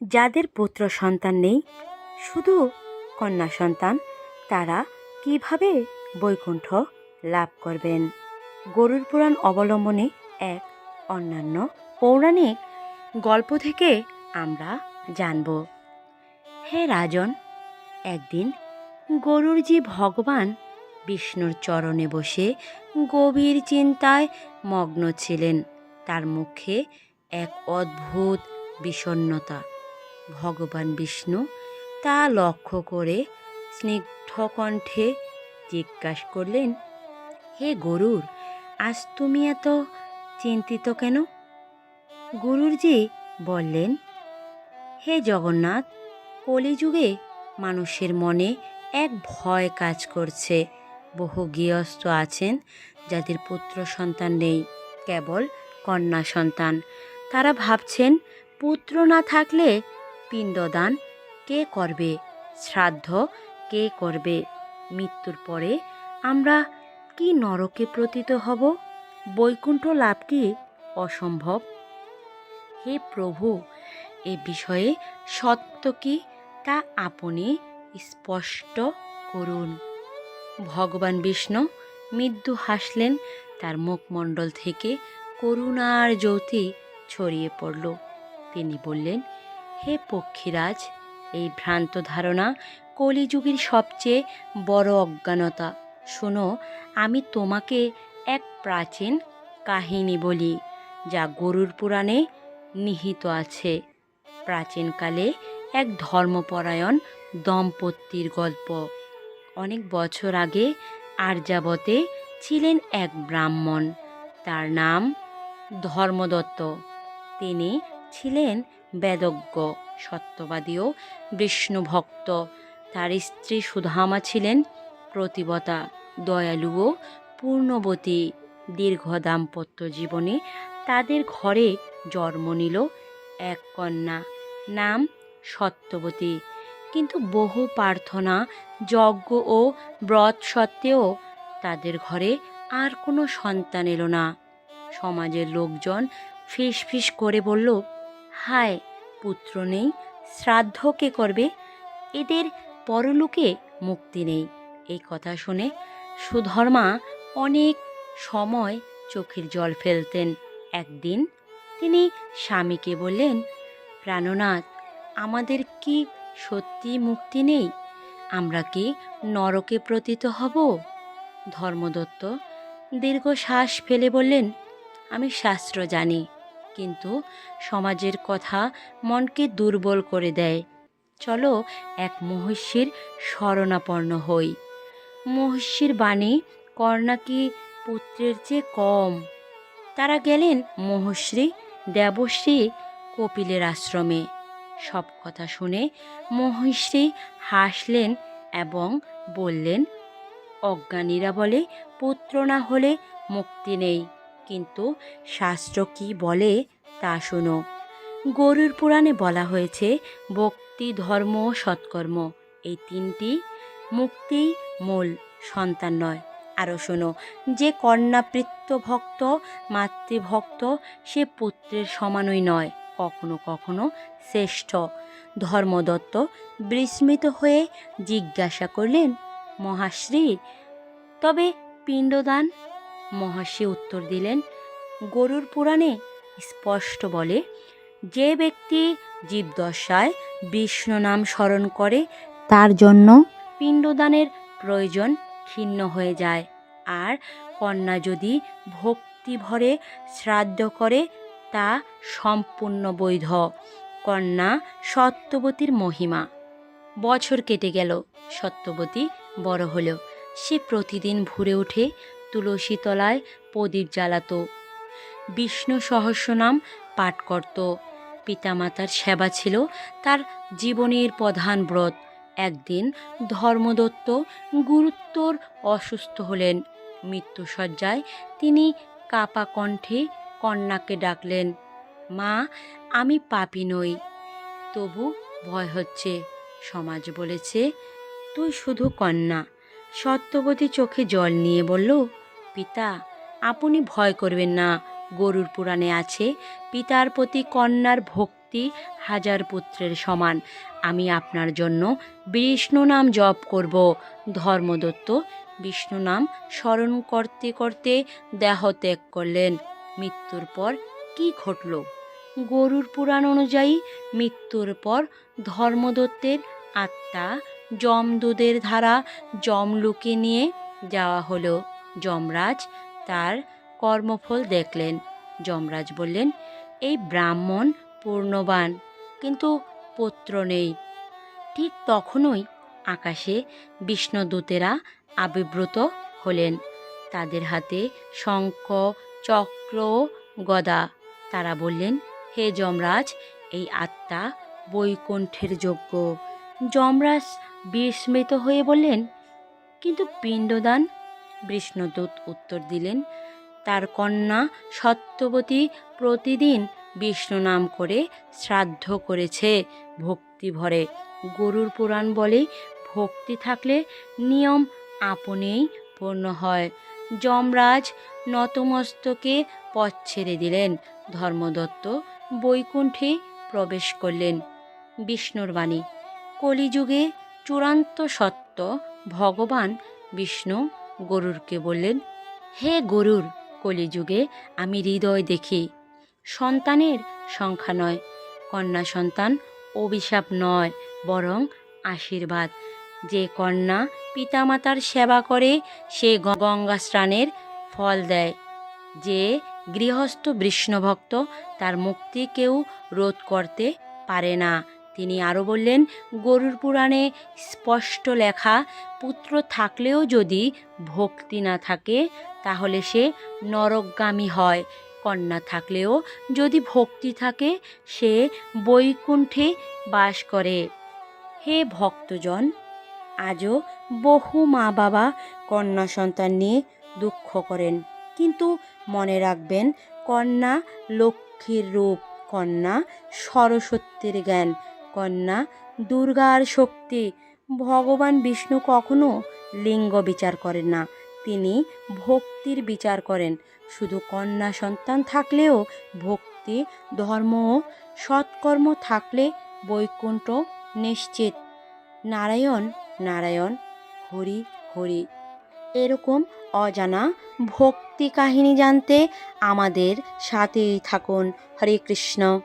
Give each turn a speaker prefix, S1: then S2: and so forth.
S1: যাদের পুত্র সন্তান নেই, শুধু কন্যা সন্তান, তারা কীভাবে বৈকুণ্ঠ লাভ করবেন? গরুর পুরাণ অবলম্বনে এক অন্যান্য পৌরাণিক গল্প থেকে আমরা জানব। হে রাজন, একদিন গরুরজি ভগবান বিষ্ণুর চরণে বসে গভীর চিন্তায় মগ্ন ছিলেন, তার মুখে এক অদ্ভুত বিষণ্ণতা। ভগবান বিষ্ণু তা লক্ষ্য করে স্নিগ্ধ কণ্ঠে জিজ্ঞাসা করলেন, হে গরুর, আজ তুমি এত চিন্তিত কেন? গুরুরজি বললেন, হে জগন্নাথ, কলিযুগে মানুষের মনে এক ভয় কাজ করছে। বহু গৃহস্থ আছেন যাদের পুত্র সন্তান নেই, কেবল কন্যা সন্তান। তারা ভাবছেন, পুত্র না থাকলে পিণ্ডদান কে করবে? শ্রাদ্ধ কে করবে? মৃত্যুর পরে আমরা কি নরকে প্রতীত হব? বৈকুণ্ঠ লাভ কি? অসম্ভব। হে প্রভু, এ বিষয়ে সত্য কি? তা আপনি স্পষ্ট করুন। ভগবান বিষ্ণু মৃদু হাসলেন, তার মুখমণ্ডল থেকে করুণার জ্যোতি ছড়িয়ে পড়ল। তিনি বললেন হে পক্ষীরাজ, এই ভ্রান্ত ধারণা কলিযুগের সবচেয়ে বড় অজ্ঞানতা। শোনো, আমি তোমাকে এক প্রাচীন কাহিনী বলি, যা গরুর পুরাণে নিহিত আছে। প্রাচীনকালে এক ধর্মপরায়ণ দম্পতির গল্প। অনেক বছর আগে আর্যাবতে ছিলেন এক ব্রাহ্মণ, তার নাম ধর্মদত্ত। তিনি ছিলেন বেদজ্ঞ সত্যবাদী ও বিষ্ণু ভক্ত। তার স্ত্রী সুধামা ছিলেন প্রতিবতা দয়ালু ও পূর্ণবতী, দীর্ঘ দাম্পত্য জীবনে তাদের ঘরে জন্ম নিল এক কন্যা নাম সত্যবতী। কিন্তু বহু প্রার্থনা, যজ্ঞ ও ব্রত সত্ত্বেও তাদের ঘরে আর কোনো সন্তান এলো না। সমাজের লোকজন ফিস ফিস করে বলল হায়, পুত্র নেই, শ্রাদ্ধ কে করবে? এদের পরলোকে মুক্তি নেই। এই কথা শুনে সুধর্মা অনেক সময় চোখের জল ফেলতেন। একদিন তিনি স্বামীকে বললেন, প্রাণনাথ, আমাদের কি সত্যি মুক্তি নেই? আমরা কি নরকে প্রতীত হব? ধর্মদত্ত দীর্ঘ শ্বাস ফেলে বললেন, আমি শাস্ত্র জানি। কিন্তু সমাজের কথা মনকে দুর্বল করে দেয়। চলো এক মহিষীর শরণাপন্ন হই। মহিষীর বাণী কর্ণা কি পুত্রের চেয়ে কম? তারা গেলেন মহশ্রী দেবশ্রী কপিলের আশ্রমে। সব কথা শুনে মহিষী হাসলেন এবং বললেন, অজ্ঞানীরা বলে পুত্র না হলে মুক্তি নেই। কিন্তু শাস্ত্র কি বলে তা শোনো। গরুর পুরাণে বলা হয়েছে, ভক্তি, ধর্ম, সৎকর্ম, এই তিনটি মুক্তি মূল সন্তান নয়। আরও শোনো, যে কন্যাপৃত্য ভক্ত, মাতৃভক্ত, সে পুত্রের সমানই নয়, কখনো কখনো শ্রেষ্ঠ। ধর্মদত্ত বিস্মিত হয়ে জিজ্ঞাসা করলেন, মহাশ্রী, তবে পিণ্ডদান মহাশ্রী উত্তর দিলেন, গরুর পুরাণে স্পষ্ট বলে, যে ব্যক্তি জীবদশায় বিষ্ণু নাম স্মরণ করে, তার জন্য পিণ্ডদানের প্রয়োজন ক্ষীণ হয়ে যায়। আর কন্যা যদি ভক্তি ভরে শ্রাদ্ধ করে, তা সম্পূর্ণ বৈধ। কন্যা সত্যবতীর মহিমা। বছর কেটে গেল, সত্যবতী বড় হলো। সে প্রতিদিন ভোরে উঠে তুলসী তলায় প্রদীপ জ্বালাত। বিষ্ণু সহস্রনাম পাঠ করত। পিতামাতার সেবা ছিল তার জীবনের প্রধান ব্রত। একদিন ধর্মদত্ত গুরুত্বর অসুস্থ হলেন। মৃত্যুসজ্জায় তিনি কাপা কণ্ঠে কন্যাকে ডাকলেন, মা, আমি পাপি নই। তবু ভয় হচ্ছে। সমাজ বলেছে, তুই শুধু কন্যা। সত্যবতী চোখে জল নিয়ে বলল পিতা, আপনি ভয় করবেন না। গরুর পুরাণে আছে, পিতার প্রতি কন্যার ভক্তি হাজার পুত্রের সমান। আমি আপনার জন্য বিষ্ণু নাম জপ করব। ধর্মদত্ত বিষ্ণু নাম স্মরণ করতে করতে দেহ ত্যাগ করলেন। মৃত্যুর পর কি ঘটল? গরুর পুরাণ অনুযায়ী মৃত্যুর পর ধর্মদত্তের আত্মা যমদূদের ধারা যমলোকে নিয়ে যাওয়া হলো। যমরাজ তার কর্মফল দেখলেন। যমরাজ বললেন, এই ব্রাহ্মণ পূর্ণবান, কিন্তু পুত্র নেই। ঠিক তখনই আকাশে বিষ্ণুদূতেরা আবির্ভূত হলেন। তাদের হাতে শঙ্খ, চক্র গদা। তারা বললেন, হে যমরাজ, এই আত্মা বৈকুণ্ঠের যোগ্য। যমরাজ বিস্মিত হয়ে বললেন, কিন্তু পিণ্ডদান বিষ্ণুদূত উত্তর দিলেন, তার কন্যা সত্যবতী প্রতিদিন বিষ্ণু নাম করে শ্রাদ্ধ করেছে ভক্তি ভরে। গরুর পুরাণ বলে ভক্তি থাকলে নিয়ম আপনেই পূর্ণ হয়। যমরাজ নতমস্তকে পথ ছেড়ে দিলেন। ধর্মদত্ত বৈকুণ্ঠে প্রবেশ করলেন বিষ্ণুর বাণী। কলিযুগে চূড়ান্ত সত্য ভগবান বিষ্ণু গরুরকে বললেন, হে গরুর, কলিযুগে আমি হৃদয় দেখি। সন্তানের সংখ্যা নয়, কন্যা সন্তান অভিশাপ নয়, বরং আশীর্বাদ। যে কন্যা পিতামাতার সেবা করে, সে গঙ্গা স্নানের ফল দেয়। যে গৃহস্থ বিষ্ণুভক্ত, তার মুক্তি কেউ রোধ করতে পারে না। তিনি আরও বললেন, গরুর পুরাণে স্পষ্ট লেখা, পুত্র থাকলেও যদি ভক্তি না থাকে, তাহলে সে নরকগামী হয়। কন্যা থাকলেও যদি ভক্তি থাকে, সে বৈকুণ্ঠে বাস করে। হে ভক্তজন, আজও বহু মা বাবা কন্যা সন্তান নিয়ে দুঃখ করেন। কিন্তু মনে রাখবেন, কন্যা লক্ষ্মীর রূপ, কন্যা সরস্বতীর জ্ঞান কন্যা, দুর্গার শক্তি। ভগবান বিষ্ণু কখনো লিঙ্গ বিচার করেন না। তিনি ভক্তির বিচার করেন। শুধু কন্যা সন্তান থাকলেও ভক্তি, ধর্ম ও সৎকর্ম থাকলে বৈকুণ্ঠ নিশ্চিত। নারায়ণ নারায়ণ, হরি হরি। এরকম অজানা ভক্তি কাহিনী জানতে আমাদের সাথেই থাকুন। হরে কৃষ্ণ।